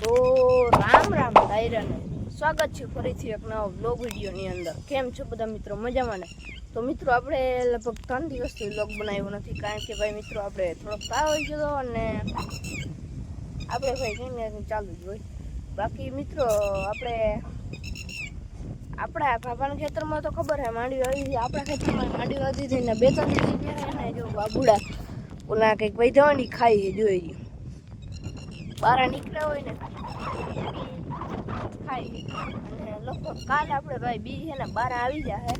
તો રામ રામ ડાયરાને. સ્વાગત છે ફરીથી એક નવા બ્લોગ વિડીયોની અંદર. કેમ છો બધા મિત્રો? મજામાં ને? તો મિત્રો, આપણે લગભગ ત્રણ દિવસથી બ્લોગ બનાવ્યો નથી. કારણ કે ભાઈ મિત્રો, આપણે થોડોક તાવ આવી ગયો અને આપણે ભાઈ કંઈ ને ચાલુ જ હોય. બાકી મિત્રો, આપણે આપણા બાપાના ખેતરમાં તો ખબર છે માંડવી આવી હતી. આપણા ખેતરમાં માંડવી આવી હતી ને બે ત્રણ દિવસ પહેલા એને જો બાબુડા ઓલા કંઈક જવાની ખાઈ જોઈ બહાર નીકળ્યા હોય ને, ખાઈ. અને લોકો કાલે આપણે ભાઈ બી છે ને બહાર આવી જાય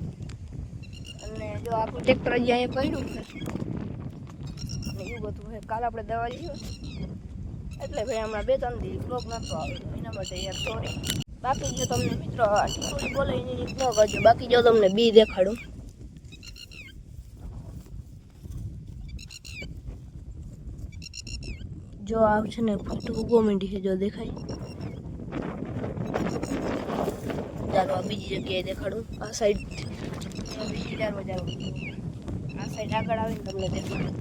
અને જો આપણું ટ્રેક્ટર અહીંયા પડ્યું છે. અને એવું બધું છે. કાલે આપણે દવા લીધો એટલે ભાઈ હમણાં બે ત્રણ દિવસ બ્લોગ નતો આવ્યો એના માટે યાર સોરી બાકી જો તમને મિત્રો બોલે એની બ્લોગ હજુ. બાકી જો તમને બી દેખાડું. જો આ છે ને ફક્ત ઉગો મીંડી છે, જો દેખાય. ચાલો આ બીજી જગ્યાએ દેખાડું. આ સાઈડ બીજી ચાર જાવ આ સાઈડ આગળ આવીને તમને દેખાડું.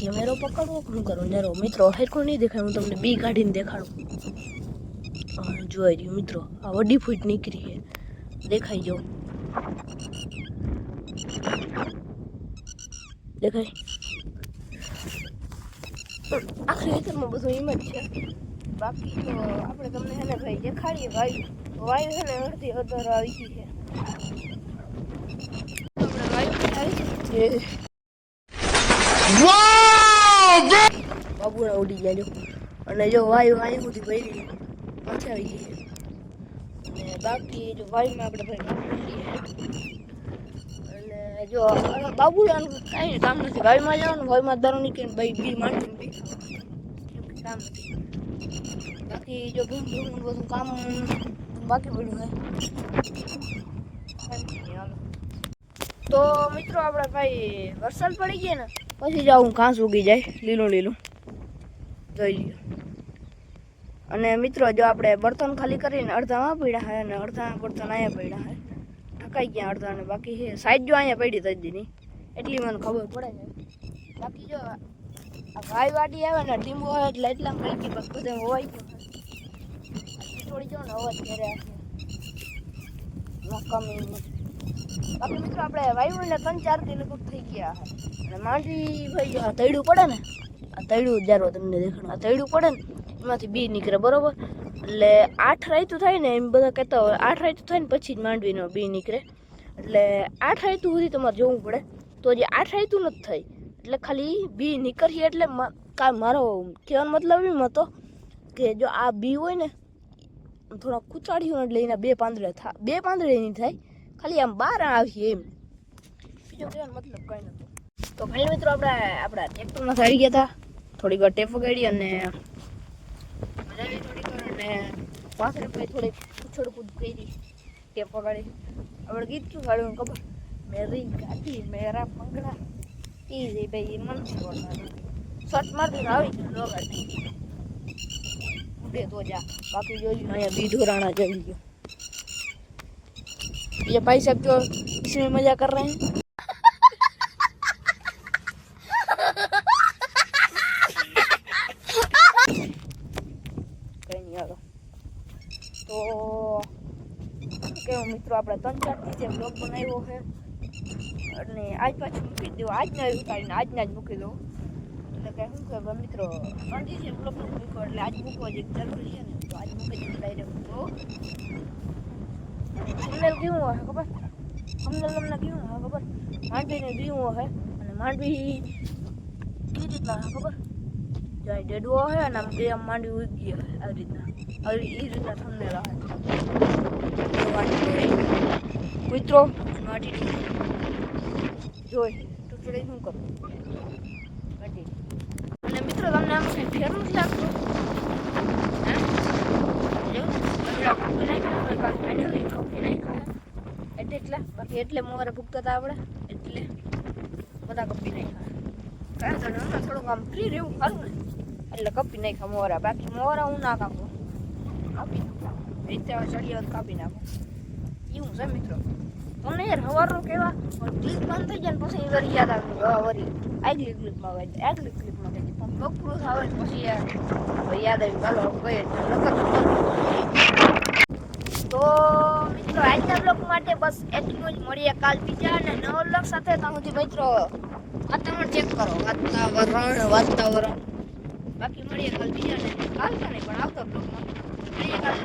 કેમેરો પકડવો? શું કરું? નેરો મિત્રો હેરખું નહીં દેખાય, હું તમને બી કાઢીને દેખાડું. જોઈ રહ્યું, મિત્રો, આ વડી ફૂટ નીકળી છે. દેખાઈ જો દેખાય આખરી ખેતરમાં બધું એમ જ છે બાકી તો આપણે તમને છે ને ભાઈ દેખાડીએ વાયુ વાયુ છે ને અડધી અધર આવી ગઈ છે આપણે વાયુ આવી છે બાબુને ઉડી ગયા જો અને જો વાયુ વાયુ સુધી ભરી માથે આવી ગઈ છે બાકી જો વાયુમાં આપણે ભાઈ જો આ બાબુલાનું કાંઈ કામ નથી. વાયુમાં જવાનું વાયુમાં દારૂ નીકળીને ભાઈ બી માંડીને કામ નથી. બાકી જો ભૂમ ભૂમ બધું કામ બાકી પડ્યું હાલો. તો મિત્રો, આપણે ભાઈ વરસાદ પડી ગયો ને, પછી જાઉં ઘાસ ઉગી જાય. લીલું લીલું. જોઈ લ્યો. અને મિત્રો, જો આપણે બર્તન ખાલી કરીને અડધામાં પડ્યા હોય અને અડધા બર્તન અહીંયા પડ્યા છે. ઠકાઈ ગયા અડધા ને બાકી છે સાઈડ જો અહીંયા પડી તજીની એટલી મને ખબર પડે છે. બાકી જો ભાઈ વાટી આવે ને, ટીમો હોય એટલે એટલા કઈ બસ બધે હોય થોડી જો ને અવાજ ઘરે બાકી મિત્રો આપણે વાયુ ને ત્રણ ચાર દિન લગભગ થઈ ગયા અને માંડવી ભાઈ જો આ તૈડું પડે ને, આ તૈડું જ્યારે તમને દેખાડું, આ તૈડું પડે ને, એમાંથી બી નીકળે બરોબર. એટલે આઠ રાયતું થાય ને એમ બધા કહેતા હોય, આઠ રાયતું થાય ને પછી જ માંડવીનો બી નીકળે. એટલે આઠ રાયતું સુધી તમારે જોવું પડે. તો જે આઠ રાયતું નથી થઈ. એટલે ખાલી બી નીકળીએ એટલે મારો કહેવાનો મતલબ એમ હતો કે જો આ બી હોય ને, થોડા કૂચાડ્યું એટલે એના બે પાંદડે થાય બે પાંદડે નહીં થાય. ખાલી આમ બહાર આવીએ એમ. બીજો કહેવાનો મતલબ કંઈ નહોતો. તો ફાઇનલ મિત્રો આપણે, આપણા ટ્રેક્ટરમાં સારી ગયા હતા. થોડીક વાર ટેપ વગાડી અને અને પાછળ પછી થોડીક ઉછળ કૂદ કરી ટેપ વગાડી આપણે ગીત શું ગાડ્યું ખબર મેરી ગાડી મેરા પંગડા એ જે ભાઈ મન છે શર્ટ મારતી આવી ગયો ગાડી ઉડે તો જા બાકી જોઈ અહીંયા બી ઢોરાણા જઈ ગયો ये भाई साहब जो इसमें मजा कर रहे हैं મિત્રો, આપણે ત્રણ ચાર જે બ્લોગ બનાવ્યો છે. અને આજ પાછું મૂકી દઉં. આજના ઉતારીને આજના જ મૂકી દઉં. એટલે કે શું કે મિત્રો, ત્રણ જે બ્લોગ મૂક્યો, એટલે આજ મૂકવા જે જરૂરી છે ને. તો આજ મૂકી દઉં ડાયરેક્ટ તો થંબનેલ કેવું હોય ખબર? થંબનેલ તમને કેવું હોય ખબર? માંડવીને જીવું હોય અને માંડવી કેવી રીતના ખબર? જાય. ડેડવો હોય અને આમ બે આમ માંડી ઉગી હોય આવી રીતના. આવી એ રીતના તમને હોય મિત્રો વાટી જોઈ શું કરું અને મિત્રો, તમને આમ કંઈ ફેર લાગતું? હે? જો નાખ્યા એટલે બાકી એટલે મોરે ભૂગતા હતા આપણે એટલે બધા કપી નાખ્યા કાંઈ થોડુંક આમ ફ્રી રહેવું ખાલું ને. એટલે કપી નાખ્યા મોરા બાકી મોરા હું ના કાપું. કાપી નાખું. રીતે ચડિયા કાપી નાખું. એવું છે મિત્રો. તમને યાર હવારનું કેવા ક્લિપ બંધ થઈ જાય પછી વળી યાદ આવે. કે હા વળી આગલી ક્લિપમાં હતી, આગલી ક્લિપમાં ગઈ હતી. પણ બપોરું આવે પછી યાર યાદ આવી. ચાલો કહીએ. તો મિત્રો આજના બ્લોગ માટે બસ એટલું જ. મળીએ કાલ બીજા અને નવા બ્લોગ સાથે. ત્યાં સુધી મિત્રો વાતાવરણ ચેક કરો. વાતાવરણ વાતાવરણ. બાકી મળીએ કાલ બીજા ને કાલ તો નહીં, પણ આવતા બ્લોગમાં મળીએ કાલ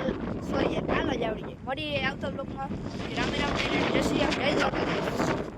સોરી કાલ જ આવડી જાય મળીએ આવતા બ્લોગમાં રામે રામ જય શ્રી રામ, જય